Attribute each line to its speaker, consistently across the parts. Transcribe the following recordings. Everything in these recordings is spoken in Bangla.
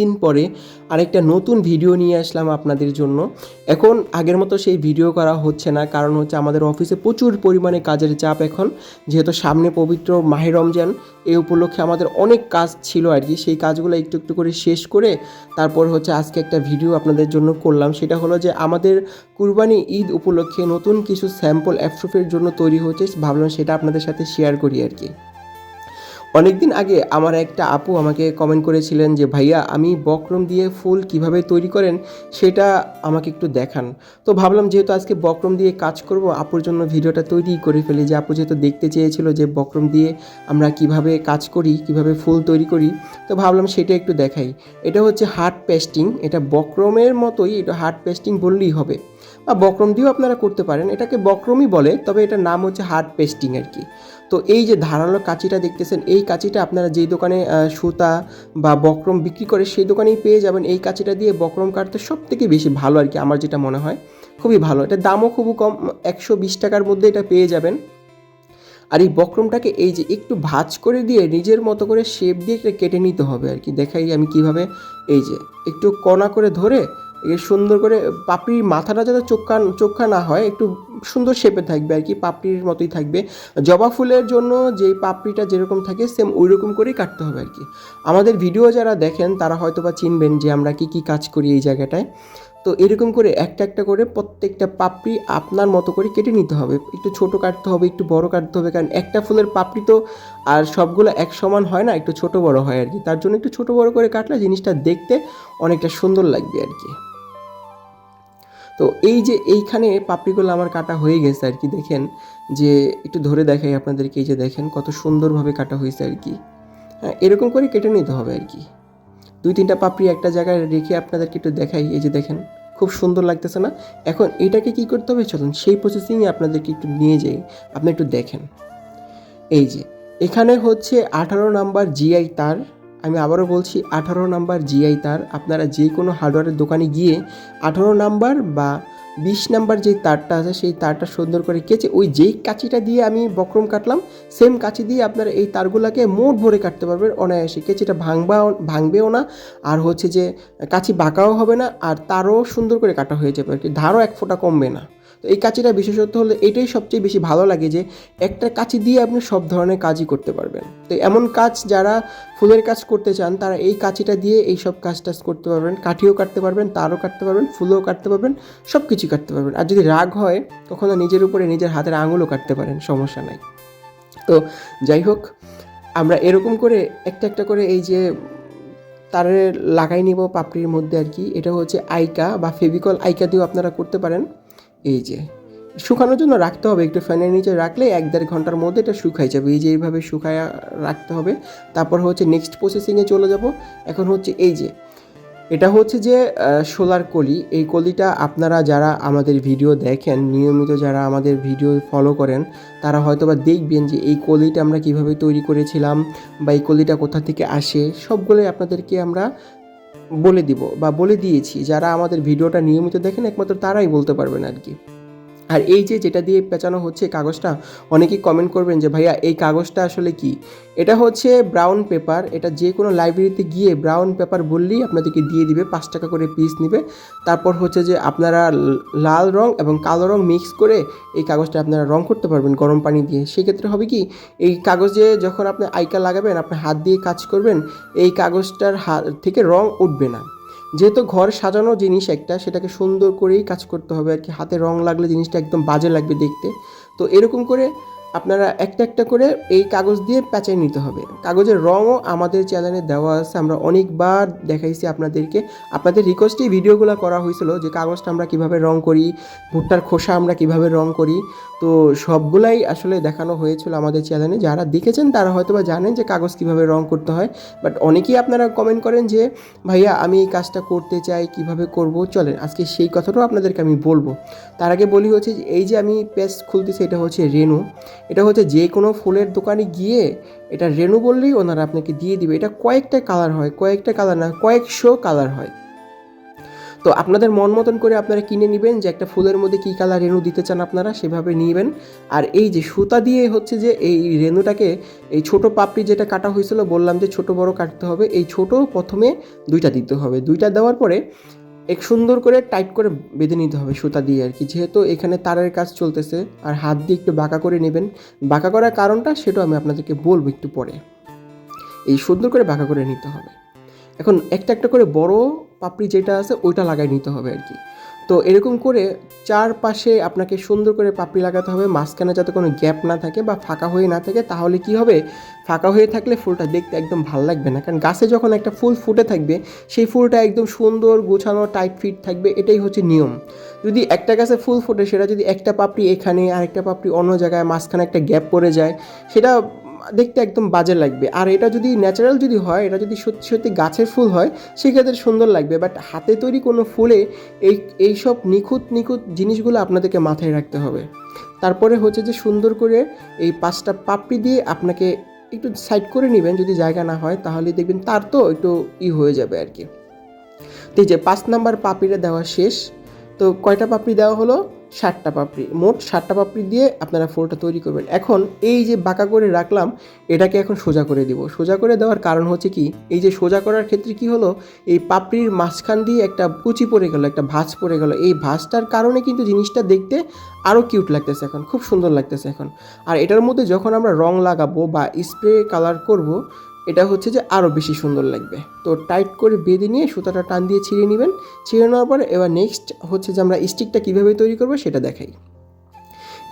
Speaker 1: দিন পরে আরেকটা নতুন ভিডিও নিয়ে আসলাম আপনাদের জন্য। এখন আগের মতো সেই ভিডিও করা হচ্ছে না, কারণ হচ্ছে আমাদের অফিসে প্রচুর পরিমাণে কাজের চাপ এখন। যেহেতু সামনে পবিত্র মাহে রমজান এই উপলক্ষে আমাদের অনেক কাজ ছিল আর কি। সেই কাজগুলো একটু একটু করে শেষ করে তারপর হচ্ছে আজকে একটা ভিডিও আপনাদের জন্য করলাম। সেটা হলো যে আমাদের কুরবানি ঈদ উপলক্ষে নতুন কিছু স্যাম্পল অ্যাপসুফের জন্য তৈরি হচ্ছে। ভাবলাম সেটা আপনাদের সাথে শেয়ার করি আর কি। অনেকদিন আগে আমার একটা আপু আমাকে কমেন্ট করেছিলেন যে, ভাইয়া, আমি বক্রম দিয়ে ফুল কীভাবে তৈরি করেন সেটা আমাকে একটু দেখান। তো ভাবলাম যেহেতু আজকে বক্রম দিয়ে কাজ করব, আপুর জন্য ভিডিওটা তৈরি করে ফেলি। যে, আপু যেহেতু দেখতে চেয়েছিল যে, বক্রম দিয়ে আমরা কীভাবে কাজ করি, কীভাবে ফুল তৈরি করি, তো ভাবলাম সেটা একটু দেখাই। এটা হচ্ছে হার্ট পেস্টিং এটা বক্রমের মতোই, এটা হার্ট পেস্টিং বললেই হবে। বা বক্রম দিয়েও আপনারা করতে পারেন। এটাকে বক্রমই বলে, তবে এটার নাম হচ্ছে হার্ড পেস্টিং আর কি। তো এই যে ধারালো কাঁচিটা দেখতেছেন, এই কাঁচিটা আপনারা যেই দোকানে সুতা বা বক্রম বিক্রি করে সেই দোকানেই পেয়ে যাবেন। এই কাঁচিটা দিয়ে বক্রম কাটতে সব থেকে বেশি ভালো আর কি, আমার যেটা মনে হয়। খুবই ভালো। এটা দামও খুব কম, একশো বিশ টাকার মধ্যে এটা পেয়ে যাবেন। আর এই বক্রমটাকে এই যে একটু ভাজ করে দিয়ে নিজের মতো করে শেপ দিয়ে এটা কেটে নিতে হবে আর কি। দেখাই আমি কীভাবে, এই যে একটু কণা করে ধরে সুন্দর করে পাপড়ির মাথাটা যাতে চোখা চোখা না হয়, একটু সুন্দর শেপে থাকবে আর কি, পাপড়ির মতোই থাকবে। জবা ফুলের জন্য যেই পাপড়িটা যেরকম থাকে সেম ওই রকম করেই কাটতে হবে আর কি। আমাদের ভিডিও যারা দেখেন, তারা হয়তো বা চিনবেন যে আমরা কি কি কাজ করি এই জায়গাটায়। তো এরকম করে একটা একটা করে প্রত্যেকটা পাপড়ি আপনার মতো করে কেটে নিতে হবে। একটু ছোট কাটতে হবে, একটু বড় কাটতে হবে, কারণ একটা ফুলের পাপড়ি তো আর সবগুলো এক সমান হয় না, একটু ছোট বড় হয় আর কি। তার জন্য একটু ছোট বড় করে কাটলে জিনিসটা দেখতে অনেকটা সুন্দর লাগবে আর কি। তো এই যে এইখানে পাপড়িগুলো আমার কাটা হয়ে গেছে আর কি, দেখেন, যে একটু ধরে দেখাই আপনাদেরকে, এই যে দেখেন কত সুন্দরভাবে কাটা হয়েছে আর কি। হ্যাঁ এরকম করে কেটে নিতে হবে আর কি। দুই তিনটা পাপড়ি একটা জায়গায় রেখে আপনাদেরকে একটু দেখাই, এই যে দেখেন, খুব সুন্দর লাগতেছে না? এখন এটাকে কি করতে হবে? চলুন, সেই প্রসেসিংয়ে আপনাদেরকে একটু নিয়ে যাই, আপনি একটু দেখেন। এই যে, এখানে হচ্ছে আঠারো নাম্বার জিআই তার আমি আবারও বলছি, আঠারো নাম্বার জিআই তার। আপনারা যে কোনো হার্ডওয়্যারের দোকানে গিয়ে আঠারো নাম্বার বা বিশ নাম্বার যে তারটা আছে, সেই তারটা সুন্দর করে কেচে ওই যেই কাঁচিটা দিয়ে আমি বক্রম কাটলাম, সেম কাঁচি দিয়ে আপনারা এই তারগুলোকে মোট ভরে কাটতে পারবেন অনায়াসে। কেচিটা ভাঙবা ভাঙবেও না, আর হচ্ছে যে কাঁচি বাঁকাও হবে না, আর তারও সুন্দর করে কাটা হয়ে যাবে আর কি। ধারও এক ফোঁটা কমবে না। তো এই কাঁচিটা বিশেষত্ব হলে এটাই সবচেয়ে বেশি ভালো লাগে যে একটা কাঁচি দিয়ে আপনি সব ধরনের কাজই করতে পারবেন। তো এমন কাজ যারা ফুলের কাজ করতে চান, তারা এই কাঁচিটা দিয়ে এই সব কাজ টাজ করতে পারবেন। কাঠিও কাটতে পারবেন, তারও কাটতে পারবেন, ফুলও কাটতে পারবেন সব কিছু কাটতে পারবেন। আর যদি রাগ হয় কখনো নিজের উপরে নিজের হাতের আঙুলও কাটতে পারেন, সমস্যা নাই। তো যাই হোক, আমরা এরকম করে একটা একটা করে এই যে তারে লাগাই নিব পাপড়ির মধ্যে আর কি, এটা হচ্ছে আইকা বা ফেভিকল আইকা দিয়েও আপনারা করতে পারেন। এই যে শুকানোর জন্য রাখতে হবে, একটু ফ্যানের নিচে রাখলে এক দেড় ঘণ্টার মধ্যে এটা শুকাই যাবে। এই যে এইভাবে শুকায় রাখতে হবে। তারপর হচ্ছে নেক্সট প্রসেসিংয়ে চলে যাব। এখন হচ্ছে এই যে, এটা হচ্ছে যে সোলার কলি। এই কলিটা আপনারা যারা আমাদের ভিডিও দেখেন, নিয়মিত যারা আমাদের ভিডিও ফলো করেন, তারা হয়তো বা দেখবেন যে এই কলিটা আমরা কীভাবে তৈরি করেছিলাম বা এই কলিটা কোথা থেকে আসে। সবগুলোই আপনাদেরকে আমরা বলে দিব বা বলে দিয়েছি। যারা আমাদের ভিডিওটা নিয়মিত দেখেন, একমাত্র তারাই বলতে পারবেন আর কি। আর এই যে যেটা দিয়ে পেঁচানো হচ্ছে কাগজটা, অনেকেই কমেন্ট করবেন যে, ভাইয়া, এই কাগজটা আসলে কি? এটা হচ্ছে ব্রাউন পেপার এটা যে কোনো লাইব্রেরিতে গিয়ে ব্রাউন পেপার বললেই আপনাদেরকে দিয়ে দিবে, পাঁচ টাকা করে পিস নেবে। তারপর হচ্ছে যে আপনারা লাল রং এবং কালো রং মিক্স করে এই কাগজটা আপনারা রং করতে পারবেন গরম পানি দিয়ে। সেক্ষেত্রে হবে কি, এই কাগজে যখন আপনি আইকা লাগাবেন, আপনি হাত দিয়ে কাজ করবেন, এই কাগজটার হাত থেকে রং উঠবে না। যেহেতু ঘর সাজানো জিনিস একটা, সেটাকে সুন্দর করেই কাজ করতে হবে আর কি। হাতে রং লাগলে জিনিসটা একদম বাজে লাগবে দেখতে। তো এরকম করে আপনারা একটা একটা করে এই কাগজ দিয়ে প্যাঁচাই নিতে হবে। কাগজের রঙও আমাদের চ্যানেলে দেওয়া আছে, আমরা অনেকবার দেখাইছি আপনাদেরকে। আপনাদের রিকোয়েস্টেই ভিডিওগুলো করা হয়েছিল যে কাগজটা আমরা কীভাবে রং করি, ভুট্টার খোসা আমরা কীভাবে রং করি। তো সবগুলাই আসলে দেখানো হয়েছিল আমাদের চ্যানেলে যারা দেখেছেন তারা হয়তো বা জানেন যে কাগজ কীভাবে রং করতে হয়। বাট অনেকেই আপনারা কমেন্ট করেন যে, ভাইয়া, আমি এই কাজটা করতে চাই, কীভাবে করব? চলেন, আজকে সেই কথাটাও আপনাদেরকে আমি বলব। তার আগে বলি হচ্ছে এই যে আমি পেজ খুলতেছি, এটা হচ্ছে রেনু এটা হচ্ছে যে কোনো ফুলের দোকানে গিয়ে এটা রেনু বললেই ওনারা আপনাকে দিয়ে দিবে। এটা কয়েকটা কালার হয়, কয়েকটা কালার না, কয়েকশো কালার হয়। তো আপনাদের মন মতন করে আপনারা কিনে নেবেন যে একটা ফুলের মধ্যে কী কালার রেণু দিতে চান আপনারা সেভাবে নেবেন। আর এই যে সুতা দিয়ে হচ্ছে যে এই রেণুটাকে এই ছোট পাপড়ি যেটা কাটা হয়েছিল, বললাম যে ছোট বড় কাটতে হবে। এই ছোট প্রথমে দুইটা দিতে হবে। দুইটা দেওয়ার পরে এক সুন্দর করে টাইট করে বেঁধে নিতে হবে সুতা দিয়ে আর কি। যেহেতু এখানে তারের কাজ চলতেছে, আর হাত দিয়ে একটু বাঁকা করে নেবেন। বাঁকা করার কারণটা সেটাও আমি আপনাদেরকে বলব একটু পরে। এই সুন্দর করে বাঁকা করে নিতে হবে। এখন একটা একটা করে বড় পাপড়ি যেটা আছে, ওইটা লাগাই নিতে হবে আর কি। তো এরকম করে চারপাশে আপনাকে সুন্দর করে পাপড়ি লাগাতে হবে, মাঝখানে যাতে কোনো গ্যাপ না থাকে বা ফাঁকা হয়ে না থাকে, তাহলে কি হবে? ফাঁকা হয়ে থাকলে ফুলটা দেখতে একদম ভালো লাগবে না। কারণ গাছে যখন একটা ফুল ফুটে থাকবে, সেই ফুলটা একদম সুন্দর গোছানো টাইট ফিট থাকবে, এটাই হচ্ছে নিয়ম। যদি একটা গাছে ফুল ফুটে, সেটা যদি একটা পাপড়ি এখানে আর একটা পাপড়ি অন্য জায়গায় মাঝখানে একটা গ্যাপ পড়ে যায়, সেটা দেখতে একদম বাজে লাগবে। আর এটা যদি ন্যাচারাল যদি হয়, এটা যদি সত্যি সত্যি গাছের ফুল হয়, সেক্ষেত্রে সুন্দর লাগবে। বাট হাতে তৈরি কোনো ফুলে এই, এইসব নিখুঁত নিখুঁত জিনিসগুলো আপনাদেরকে মাথায় রাখতে হবে। তারপরে হচ্ছে যে সুন্দর করে এই পাঁচটা পাপড়ি দিয়ে আপনাকে একটু সাইড করে নেবেন। যদি জায়গা না হয়, তাহলে দেখবেন তার তো একটু ই হয়ে যাবে আর কি। এই যে পাঁচ নাম্বার পাপড়িটা দেওয়া শেষ। তো কয়টা পাপড়ি দেওয়া হলো? ষাটটা পাপড়ি, মোট ষাটটা পাপড়ি দিয়ে আপনারা ফুলটা তৈরি করবেন। এখন এই যে বাঁকা করে রাখলাম, এটাকে এখন সোজা করে দিব। সোজা করে দেওয়ার কারণ হচ্ছে কি, এই যে সোজা করার ক্ষেত্রে কি হলো, এই পাপড়ির মাঝখান দিয়ে একটা কুচি পড়ে গেল, একটা ভাঁজ পড়ে গেল। এই ভাঁজটার কারণে কিন্তু জিনিসটা দেখতে আরও কিউট লাগতেছে এখন, খুব সুন্দর লাগতেছে এখন। আর এটার মধ্যে যখন আমরা রং লাগাবো বা স্প্রে কালার করব এটা হচ্ছে যে আরও বেশি সুন্দর লাগবে। তো টাইট করে বেঁধে নিয়ে সুতাটা টান দিয়ে ছিঁড়ে নেবেন। ছিঁড়ে নেওয়ার পরে এবার নেক্সট হচ্ছে যে আমরা স্টিকটা কীভাবে তৈরি করব সেটা দেখাই।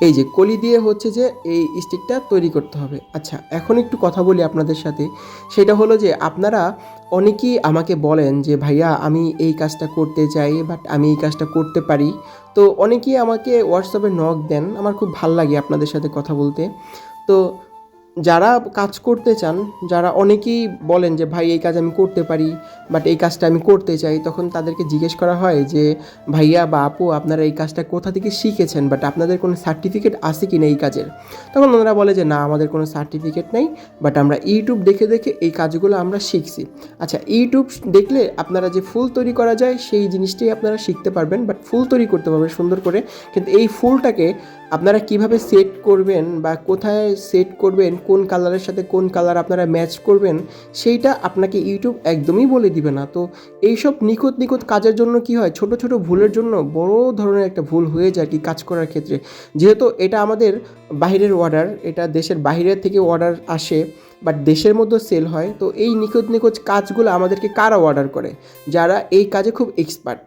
Speaker 1: এই যে কলি দিয়ে হচ্ছে যে এই স্টিকটা তৈরি করতে হবে। আচ্ছা এখন একটু কথা বলি আপনাদের সাথে। সেটা হলো যে আপনারা অনেকেই আমাকে বলেন যে, ভাইয়া, আমি এই কাজটা করতে চাই বাট আমি এই কাজটা করতে পারি। তো অনেকেই আমাকে হোয়াটসঅ্যাপে নক দেন। আমার খুব ভালো লাগে আপনাদের সাথে কথা বলতে। তো যারা কাজ করতে চান, যারা অনেকেই বলেন যে, ভাই, এই কাজ আমি করতে পারি বাট এই কাজটা আমি করতে চাই, তখন তাদেরকে জিজ্ঞেস করা হয় যে, ভাইয়া বা আপু, আপনারা এই কাজটা কোথা থেকে শিখেছেন বাট আপনাদের কোনো সার্টিফিকেট আছে কি না এই কাজের? তখন ওনারা বলে যে, না, আমাদের কোনো সার্টিফিকেট নেই বাট আমরা ইউটিউব দেখে দেখে এই কাজগুলো আমরা শিখছি। আচ্ছা ইউটিউব দেখলে আপনারা যে ফুল তৈরি করা যায়, সেই জিনিসটাই আপনারা শিখতে পারবেন বাট ফুল তৈরি করতে পারবেন সুন্দর করে, কিন্তু এই ফুলটাকে আপনারা কীভাবে সেট করবেন বা কোথায় সেট করবেন, কোন কালারের সাথে কোন কালার আপনারা ম্যাচ করবেন, সেইটা আপনাকে ইউটিউব একদমই বলে দিবে না। তো এইসব নিখুঁত নিখুঁত কাজের জন্য কি হয়, ছোট ছোট ভুলের জন্য বড় ধরনের একটা ভুল হয়ে যায় কি কাজ করার ক্ষেত্রে। যেহেতু এটা আমাদের বাইরের অর্ডার এটা দেশের বাইরের থেকে অর্ডার আসে বাট দেশের মধ্যে সেল হয়, তো এই নিখুঁত নিখুঁত কাজগুলো আমাদেরকে কারা অর্ডার করে? যারা এই কাজে খুব এক্সপার্ট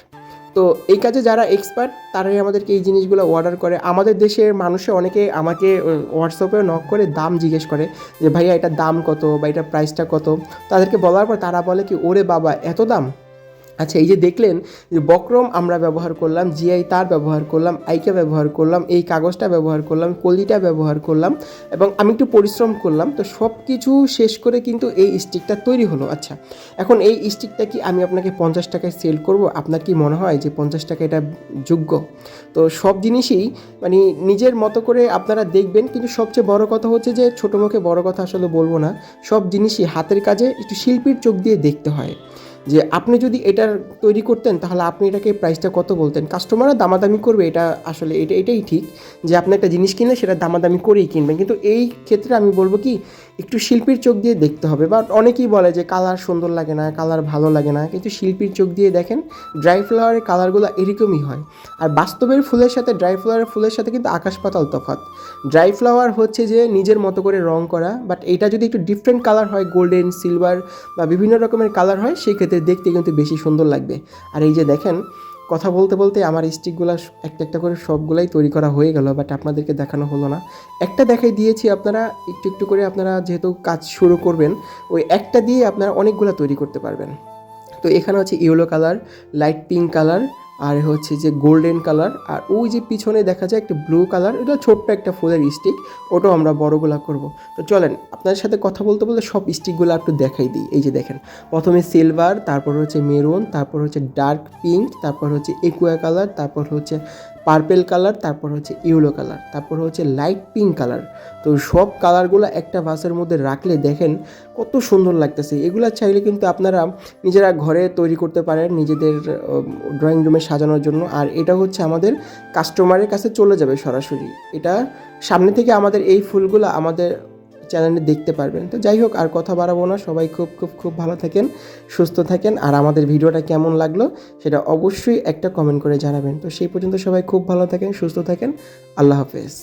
Speaker 1: তো এই কাজে যারা এক্সপার্ট তারাই আমাদেরকে এই জিনিসগুলো অর্ডার করে। আমাদের দেশের মানুষে অনেকে আমাকে হোয়াটসঅ্যাপে নক করে দাম জিজ্ঞেস করে যে, ভাইয়া এটার দাম কত বা এটার প্রাইসটা কত? তাদেরকে বলার পর তারা বলে কি, ওরে বাবা, এত দাম? আচ্ছা এই যে দেখলেন যে বক্রম আমরা ব্যবহার করলাম, জিআই তার ব্যবহার করলাম, আইকা ব্যবহার করলাম, এই কাগজটা ব্যবহার করলাম, কলিটা ব্যবহার করলাম এবং আমি একটু পরিশ্রম করলাম, তো সব কিছু শেষ করে কিন্তু এই স্টিকটা তৈরি হলো। আচ্ছা এখন এই স্টিকটা কি আমি আপনাকে পঞ্চাশ টাকায় সেল করব? আপনার কি মনে হয় যে পঞ্চাশ টাকা এটা যোগ্য? তো সব জিনিসই মানে নিজের মতো করে আপনারা দেখবেন, কিন্তু সবচেয়ে বড় কথা হচ্ছে যে ছোটো মুখে বড় কথা আসলে বলব না, সব জিনিসই হাতের কাজে একটু শিল্পীর চোখ দিয়ে দেখতে হয়। যে আপনি যদি এটার তৈরি করতেন, তাহলে আপনি এটাকে প্রাইসটা কত বলতেন? কাস্টমাররা দামাদামি করবে, এটা আসলে এটা, এটাই ঠিক যে আপনি একটা জিনিস কিনলে সেটা দামাদামি করেই কিনবেন। কিন্তু এই ক্ষেত্রে আমি বলব কি, একটু শিল্পীর চোখ দিয়ে দেখতে হবে। বাট অনেকেই বলে যে কালার সুন্দর লাগে না কালার ভালো লাগে না। কিন্তু শিল্পীর চোখ দিয়ে দেখেন ড্রাই ফ্লাওয়ারের কালারগুলো এরকমই হয়। আর বাস্তবের ফুলের সাথে ড্রাই ফ্লাওয়ারের ফুলের সাথে কিন্তু আকাশ পাতাল তফাৎ। ড্রাই ফ্লাওয়ার হচ্ছে যে নিজের মতো করে রং করা বাট এটা যদি একটু ডিফারেন্ট কালার হয় গোল্ডেন সিলভার বা বিভিন্ন রকমের কালার হয় সেই ক্ষেত্রে দেখতে কিন্তু বেশি সুন্দর লাগবে। আর এই যে দেখেন, কথা বলতে বলতে আমার স্টিকগুলো একটা একটা করে সবগুলাই তৈরি করা হয়ে গেল বাট আপনাদেরকে দেখানো হলো না। একটা দেখাই দিয়েছি আপনারা, একটু একটু করে আপনারা যেহেতু কাজ শুরু করবেন, ওই একটা দিয়ে আপনারা অনেকগুলো তৈরি করতে পারবেন। তো এখানে হচ্ছে yellow colour light pink colour আর হচ্ছে যে গোল্ডেন কালার আর ওই যে পিছনে দেখা যায় একটা ব্লু কালার এটা ছোট্ট একটা ফুলের স্টিক ওটাও আমরা বড়গুলা করব। তো চলেন, আপনাদের সাথে কথা বলতে বলতে সব স্টিকগুলো একটু দেখাই দিই। এই যে দেখেন, প্রথমে সিলভার তারপর হচ্ছে মেরুন তারপর হচ্ছে ডার্ক পিঙ্ক তারপর হচ্ছে একুয়া কালার তারপর হচ্ছে পার্পেল কালার তারপর হচ্ছে ইয়েলো কালার তারপর হচ্ছে লাইট পিঙ্ক কালার তো সব কালারগুলো একটা ভাসের মধ্যে রাখলে দেখেন কত সুন্দর লাগতেছে। এগুলো চাইলে কিন্তু আপনারা নিজেরা ঘরে তৈরি করতে পারেন নিজেদের ড্রয়িং রুমে সাজানোর জন্য। আর এটা হচ্ছে আমাদের কাস্টমারের কাছে চলে যাবে সরাসরি। এটা সামনে থেকে আমাদের এই ফুলগুলো আমাদের চ্যানেলে দেখতে পারবেন। তো যাই হোক, আর কথা বাড়াবো না। সবাই খুব খুব খুব ভালো থাকেন, সুস্থ থাকেন। আর আমাদের ভিডিওটা কেমন লাগল সেটা অবশ্যই একটা কমেন্ট করে জানাবেন। তো সেই পর্যন্ত সবাই খুব ভালো থাকেন, সুস্থ থাকেন। আল্লাহ হাফেজ।